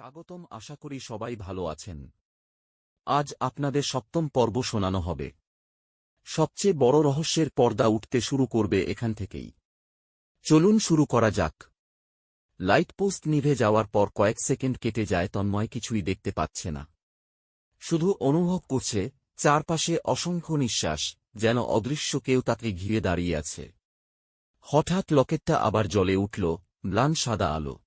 স্বাগতম, আশা করি সবাই ভালো আছেন। আজ আপনাদের সপ্তম পর্ব শোনানো হবে। সবচেয়ে বড় রহস্যের পর্দা উঠতে শুরু করবে এখান থেকেই। চলুন শুরু করা যাক। লাইট পোস্ট নিভে যাওয়ার পর কয়েক সেকেন্ড কেটে যায়, তন্ময় কিছুই দেখতে পাচ্ছে না। শুধু অনুভব করছে, চারপাশে অসংখ্য নিঃশ্বাস, যেন অদৃশ্য কেউ তাকে ঘিরে দাঁড়িয়ে আছে। হঠাৎ লকেটটা আবার জলে উঠল, ম্লান সাদা আলো।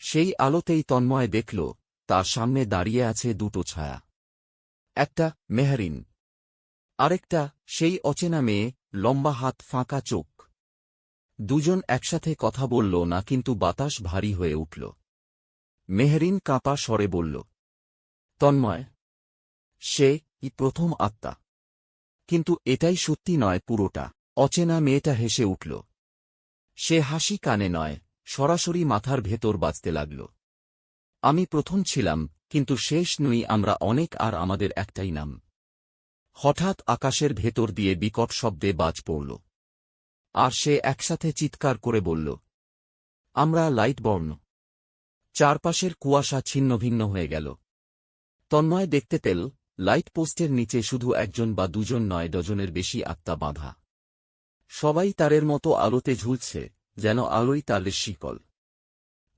সেই আলোতেই তন্ময় দেখল, তার সামনে দাঁড়িয়ে আছে দুটো ছায়া। একটা মেহরিন, আরেকটা সেই অচেনা মেয়ে, লম্বা হাত, ফাঁকা চোখ। দুজন একসাথে কথা বলল না, কিন্তু বাতাস ভারী হয়ে উঠল। মেহরিন কাঁপা স্বরে বলল, তন্ময়, সে ই প্রথম আত্মা? কিন্তু এটাই সত্যি নয় পুরোটা। অচেনা মেয়েটা হেসে উঠল, সে হাসি কানে নয় সরাসরি মাথার ভেতর বাজতে লাগল। আমি প্রথম ছিলাম, কিন্তু শেষ নই আমরা অনেক আর আমাদের একটাই নাম। হঠাৎ আকাশের ভেতর দিয়ে বিকট শব্দে বাজ পড়ল। আর সে একসাথে চিৎকার করে বলল, আমরা লাইট বর্ণ চারপাশের কুয়াশা ছিন্নভিন্ন হয়ে গেল। তন্ময় দেখতে পেল, লাইট পোস্টের নিচে শুধু একজন বা দুজন নয় ডজনের বেশি আত্মা বাঁধা। সবাই তারের মতো আলোতে ঝুলছে। যেন আলোই তালের শিকল।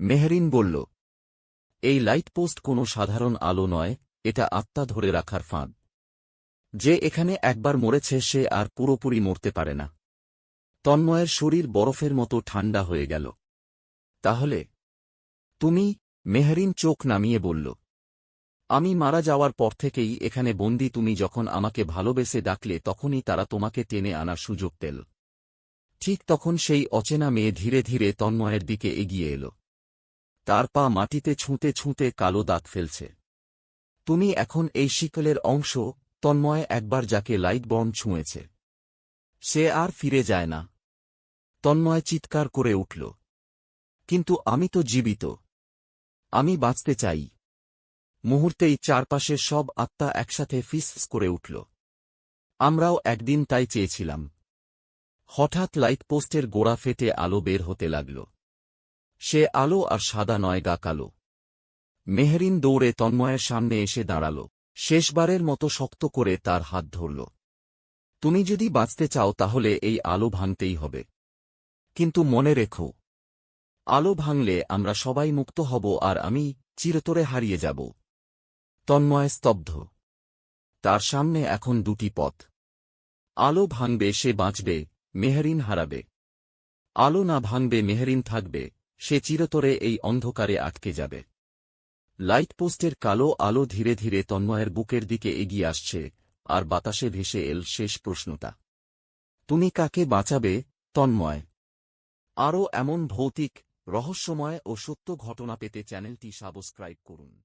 মেহরিন বলল, এই লাইট পোস্ট কোনো সাধারণ আলো নয়, এটা আত্মা ধরে রাখার ফাঁদ। যে এখানে একবার মরেছে সে আর পুরোপুরি মরতে পারে না। তন্ময়ের শরীর বরফের মতো ঠান্ডা হয়ে গেল। তাহলে? তুমি? মেহরিন চোখ নামিয়ে বলল, আমি মারা যাওয়ার পর থেকেই এখানে বন্দি তুমি যখন আমাকে ভালোবেসে ডাকলে তখনই তারা তোমাকে টেনে আনার সুযোগ পেল। ঠিক তখন সেই অচেনা মেয়ে ধীরে ধীরে তন্ময়ের দিকে এগিয়ে এল। তার পা মাটিতে ছুঁতে ছুঁতে কালো দাঁত ফেলছে। তুমি এখন এই শিকলের অংশ? তন্ময় একবার যাকে লাইট বর্ন ছুঁয়েছে। সে আর ফিরে যায় না। তন্ময় চিৎকার করে উঠল। কিন্তু আমি তো জীবিত। আমি বাঁচতে চাই। মুহূর্তেই চারপাশের সব আত্মা একসাথে ফিস করে উঠল। আমরাও একদিন তাই চেয়েছিলাম। হঠাৎ লাইট পোস্টের গোড়া ফেটে আলো বের হতে লাগল। সে আলো আর সাদা নয়, গা কালো। মেহরিন দৌড়ে তন্ময়ের সামনে এসে দাঁড়াল। শেষবারের মতো শক্ত করে তার হাত ধরল। তুমি যদি বাঁচতে চাও তাহলে এই আলো ভাঙতেই হবে। কিন্তু মনে রেখো, আলো ভাঙলে আমরা সবাই মুক্ত হব আর আমি চিরতরে হারিয়ে যাব। তন্ময় স্তব্ধ। তার সামনে এখন দুটি পথ। আলো ভাঙবে, সে বাঁচবে মেহরিন হারাবে। আলো না ভাঙবে, মেহরিন থাকবে। সে চিরতরে এই অন্ধকারে আটকে যাবে। লাইট পোস্টের কালো আলো ধীরে ধীরে তন্ময়ের বুকের দিকে এগিয়ে আসছে, আর বাতাসে ভেসে এল শেষ প্রশ্নটা। তুমি কাকে বাঁচাবে? তন্ময়। আরও এমন ভৌতিক, রহস্যময় ও সত্য ঘটনা পেতে চ্যানেলটি সাবস্ক্রাইব করুন।